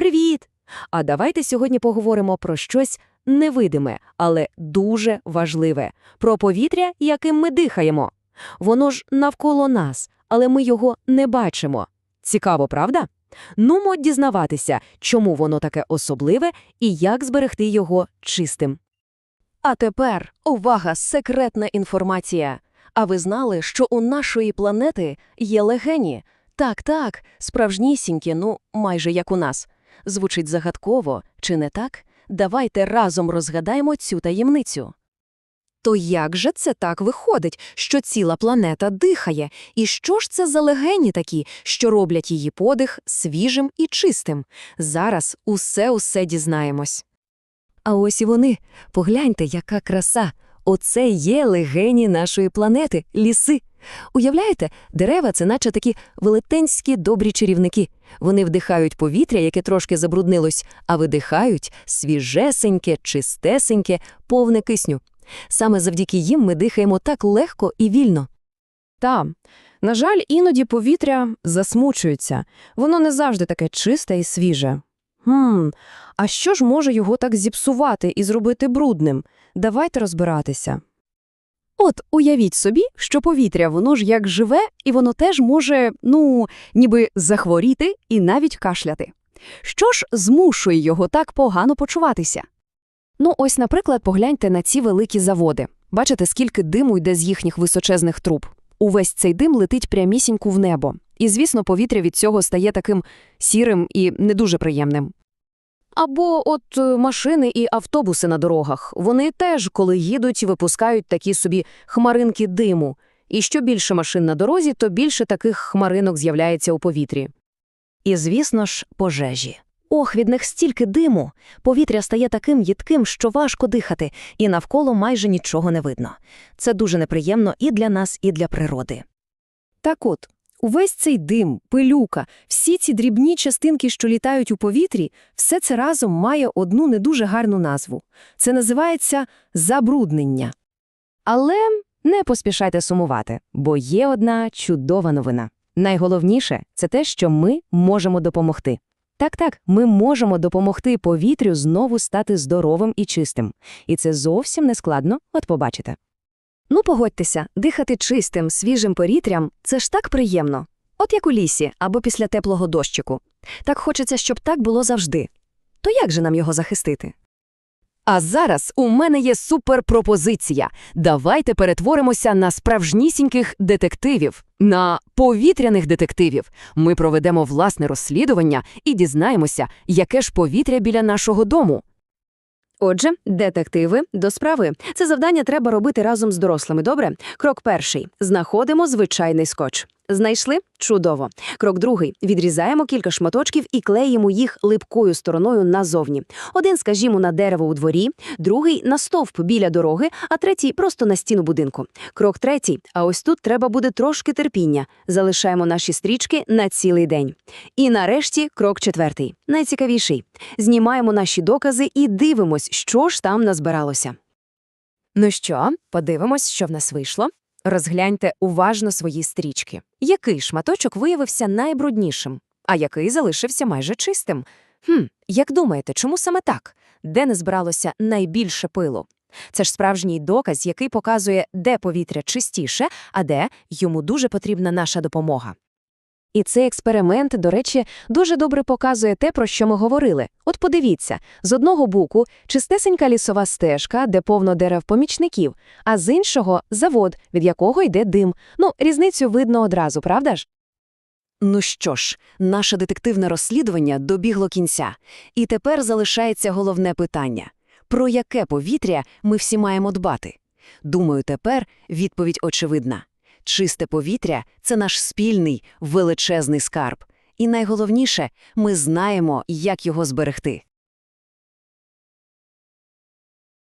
Привіт! А давайте сьогодні поговоримо про щось невидиме, але дуже важливе про повітря, яким ми дихаємо. Воно ж навколо нас, але ми його не бачимо. Цікаво, правда? Нумо дізнаватися, чому воно таке особливе і як зберегти його чистим. А тепер, увага, секретна інформація. А ви знали, що у нашої планети є легені? Так, так, справжнісінькі, ну, майже як у нас. Звучить загадково, чи не так? Давайте разом розгадаємо цю таємницю. То як же це так виходить, що ціла планета дихає? І що ж це за легені такі, що роблять її подих свіжим і чистим? Зараз усе-усе дізнаємось. А ось і вони. Погляньте, яка краса. Оце є легені нашої планети, ліси. Уявляєте, дерева це наче такі велетенські добрі чарівники. Вони вдихають повітря, яке трошки забруднилось, а видихають свіжесеньке, чистесеньке, повне кисню. Саме завдяки їм ми дихаємо так легко і вільно. Та, на жаль, іноді повітря засмучується. Воно не завжди таке чисте і свіже. Хм, а що ж може його так зіпсувати і зробити брудним? Давайте розбиратися. От уявіть собі, що повітря воно ж як живе, і воно теж може, ну, ніби захворіти і навіть кашляти. Що ж змушує його так погано почуватися? Ну, ось, наприклад, погляньте на ці великі заводи. Бачите, скільки диму йде з їхніх височезних труб. Увесь цей дим летить прямісінько в небо. І, звісно, повітря від цього стає таким сірим і не дуже приємним. Або от е, машини і автобуси на дорогах. Вони теж, коли їдуть, випускають такі собі хмаринки диму. І що більше машин на дорозі, то більше таких хмаринок з'являється у повітрі. І, звісно ж, пожежі. Ох, від них стільки диму. Повітря стає таким їдким, що важко дихати, і навколо майже нічого не видно. Це дуже неприємно і для нас, і для природи. Так от, увесь цей дим, пилюка, всі ці дрібні частинки, що літають у повітрі, все це разом має одну не дуже гарну назву. Це називається забруднення. Але не поспішайте сумувати, бо є одна чудова новина. Найголовніше – це те, що ми можемо допомогти. Так-так, ми можемо допомогти повітрю знову стати здоровим і чистим. І це зовсім не складно, от побачите. Ну, погодьтеся, дихати чистим, свіжим повітрям – це ж так приємно. От як у лісі або після теплого дощику. Так хочеться, щоб так було завжди. То як же нам його захистити? А зараз у мене є суперпропозиція. Давайте перетворимося на справжнісіньких детективів, на повітряних детективів. Ми проведемо власне розслідування і дізнаємося, яке ж повітря біля нашого дому. Отже, детективи до справи. Це завдання треба робити разом з дорослими, добре? Крок перший. Знаходимо звичайний скотч. Знайшли? Чудово. Крок другий. Відрізаємо кілька шматочків і клеїмо їх липкою стороною назовні. Один, скажімо, на дерево у дворі, другий на стовп біля дороги, а третій просто на стіну будинку. Крок третій. А ось тут треба буде трошки терпіння. Залишаємо наші стрічки на цілий день. І нарешті крок четвертий. Найцікавіший. Знімаємо наші докази і дивимось, що ж там назбиралося. Ну що, подивимось, що в нас вийшло. Розгляньте уважно свої стрічки. Який шматочок виявився найбруднішим, а який залишився майже чистим? Хм, як думаєте, чому саме так? Де не збиралося найбільше пилу? Це ж справжній доказ, який показує, де повітря чистіше, а де йому дуже потрібна наша допомога. І цей експеримент, до речі, дуже добре показує те, про що ми говорили. От подивіться, з одного боку чистесенька лісова стежка, де повно дерев помічників, а з іншого завод, від якого йде дим. Ну, різницю видно одразу, правда ж? Ну що ж, наше детективне розслідування добігло кінця. І тепер залишається головне питання. Про яке повітря ми всі маємо дбати? Думаю, тепер відповідь очевидна. Чисте повітря це наш спільний величезний скарб. І найголовніше, ми знаємо, як його зберегти.